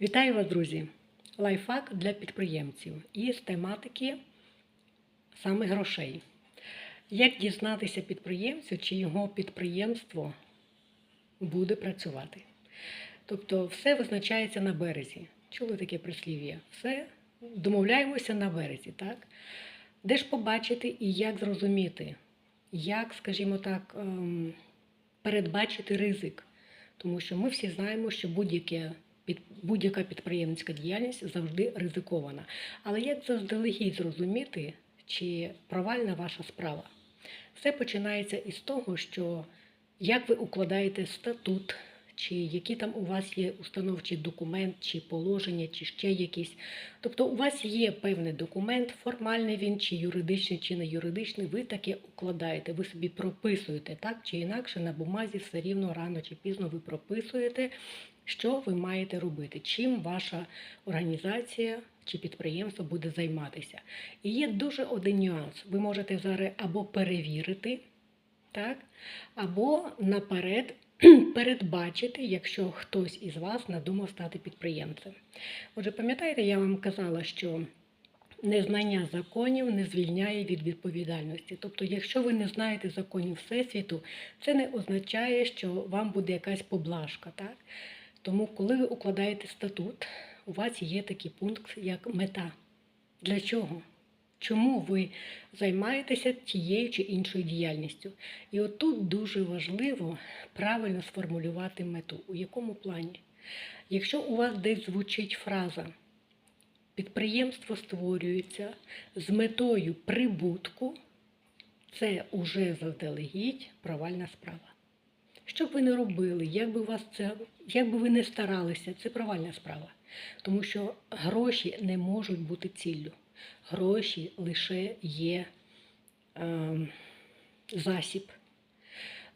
Вітаю вас, друзі! Лайфхак для підприємців із тематики саме грошей. Як дізнатися підприємцю, чи його підприємство буде працювати? Тобто, все визначається на березі. Чули таке прислів'я? Все домовляємося на березі, так? Де ж побачити і як зрозуміти, як, скажімо так, ем, передбачити ризик? Тому що ми всі знаємо, що будь-яке будь-яка підприємницька діяльність завжди ризикована. Але як заздалегідь зрозуміти, чи провальна ваша справа? Все починається із того, що як ви укладаєте статут, чи які там у вас є установчий документ, чи положення, чи ще якісь. Тобто у вас є певний документ, формальний він, чи юридичний, чи не юридичний, ви таке укладаєте, ви собі прописуєте так чи інакше на бумазі все рівно рано чи пізно ви прописуєте, що ви маєте робити, чим ваша організація чи підприємство буде займатися. І є дуже один нюанс. Ви можете зараз або перевірити, так, або наперед передбачити, якщо хтось із вас надумав стати підприємцем. Отже, пам'ятаєте, я вам казала, що незнання законів не звільняє від відповідальності. Тобто, якщо ви не знаєте законів Всесвіту, це не означає, що вам буде якась поблажка. Так? Тому, коли ви укладаєте статут, у вас є такий пункт, як мета. Для чого? Чому ви займаєтеся тією чи іншою діяльністю? І отут дуже важливо правильно сформулювати мету. У якому плані? Якщо у вас десь звучить фраза підприємство створюється з метою прибутку, це уже заздалегідь провальна справа. Що б ви не робили, як би, вас це, як би ви не старалися, це провальна справа. Тому що гроші не можуть бути ціллю. Гроші лише є е, засіб.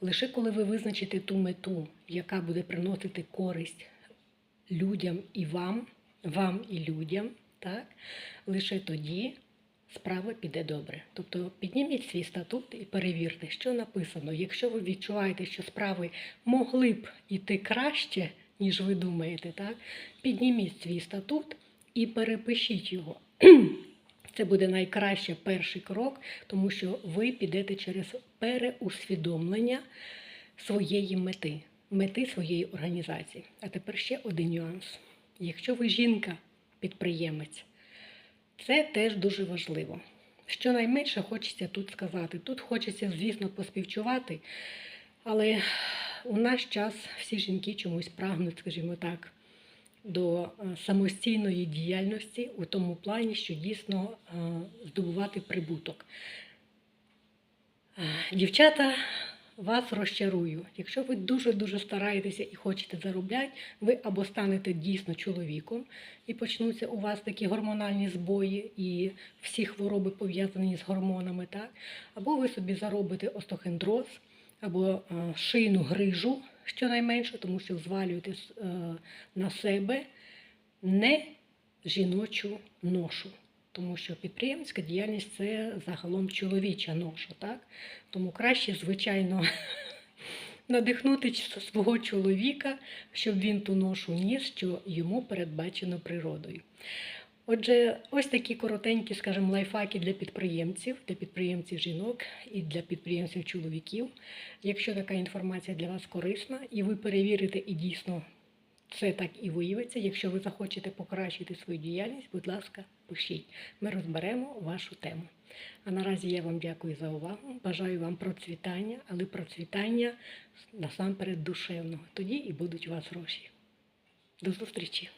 Лише коли ви визначите ту мету, яка буде приносити користь людям і вам, вам і людям, так, лише тоді справа піде добре. Тобто підніміть свій статут і перевірте, що написано. Якщо ви відчуваєте, що справи могли б іти краще, ніж ви думаєте, так, підніміть свій статут і перепишіть його. Це буде найкраще перший крок, тому що ви підете через переусвідомлення своєї мети, мети своєї організації. А тепер ще один нюанс. Якщо ви жінка, підприємець, це теж дуже важливо. Що найменше хочеться тут сказати. Тут хочеться, звісно, поспівчувати, але у наш час всі жінки чомусь прагнуть, скажімо так, до е, самостійної діяльності у тому плані, що дійсно е, здобувати прибуток. Е, Дівчата, вас розчарую. Якщо ви дуже-дуже стараєтеся і хочете заробляти, ви або станете дійсно чоловіком і почнуться у вас такі гормональні збої і всі хвороби пов'язані з гормонами, так? або ви собі заробите остохондроз, або е, шийну грижу, щонайменше, тому що звалюєте е, на себе не жіночу ношу. Тому що підприємська діяльність це загалом чоловіча ноша, так? Тому краще, звичайно, надихнути свого чоловіка, щоб він ту ношу ніс, що йому передбачено природою. Отже, ось такі коротенькі, скажімо, лайфхаки для підприємців, для підприємців жінок і для підприємців чоловіків. Якщо така інформація для вас корисна, і ви перевірите і дійсно це так і виявиться. Якщо ви захочете покращити свою діяльність, будь ласка, пишіть. Ми розберемо вашу тему. А наразі я вам дякую за увагу. Бажаю вам процвітання, але процвітання насамперед душевного. Тоді і будуть у вас гроші. До зустрічі!